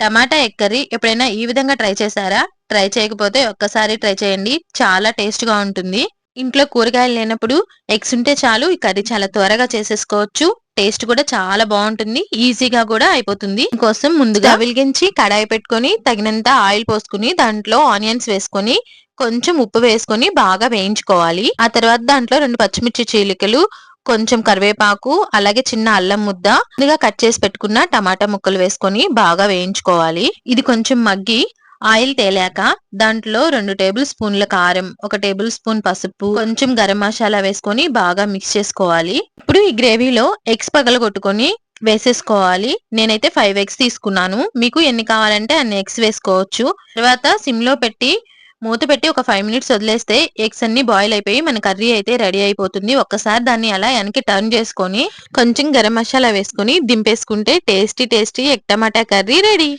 Tomato egg curry ఎప్పుడైనా ఈ విధంగా ట్రై చేశారా? ట్రై చేయకపోతే ఒక్కసారి ట్రై చేయండి. చాలా టేస్ట్గా ఉంటుంది. ఇంట్లో కూరగాయలు లేనప్పుడు ఎగ్స్ ఉంటే చాలు ఈ కర్రీ చాలా త్వరగా చేసేసుకోవచ్చు. టేస్ట్ కూడా చాలా బాగుంటుంది. ఈజీగా కూడా అయిపోతుంది. కోసం ముందుగా వెలిగించి కడాయి పెట్టుకొని తగినంత ఆయిల్ పోసుకుని దాంట్లో ఆనియన్స్ వేసుకొని కొంచెం ఉప్పు వేసుకొని బాగా వేయించుకోవాలి. ఆ తర్వాత దాంట్లో రెండు పచ్చిమిర్చి చీలికలు కొంచెం కరివేపాకు అలాగే చిన్న అల్లం ముద్ద ముందుగా కట్ చేసి పెట్టుకున్న టమాటా ముక్కలు వేసుకొని బాగా వేయించుకోవాలి. ఇది కొంచెం మగ్గి ఆయిల్ తేలాక దాంట్లో రెండు టేబుల్ స్పూన్ల కారం ఒక టేబుల్ స్పూన్ పసుపు కొంచెం గరం మసాలా వేసుకొని బాగా మిక్స్ చేసుకోవాలి. ఇప్పుడు ఈ గ్రేవీలో ఎగ్స్ పగల కొట్టుకొని వేసేసుకోవాలి. నేనైతే ఫైవ్ ఎగ్స్ తీసుకున్నాను. మీకు ఎన్ని కావాలంటే అన్ని ఎగ్స్ వేసుకోవచ్చు. తర్వాత సిమ్లో పెట్టి మూత పెట్టి ఒక ఫైవ్ మినిట్స్ వదిలేస్తే ఎగ్స్ అన్ని బాయిల్ అయిపోయి మన కర్రీ అయితే రెడీ అయిపోతుంది. ఒక్కసారి దాన్ని అలా వెనక్కి టర్న్ చేసుకొని కొంచెం గరం మసాలా వేసుకొని దింపేసుకుంటే టేస్టీ టేస్టీ ఎగ్ టమాటా కర్రీ రెడీ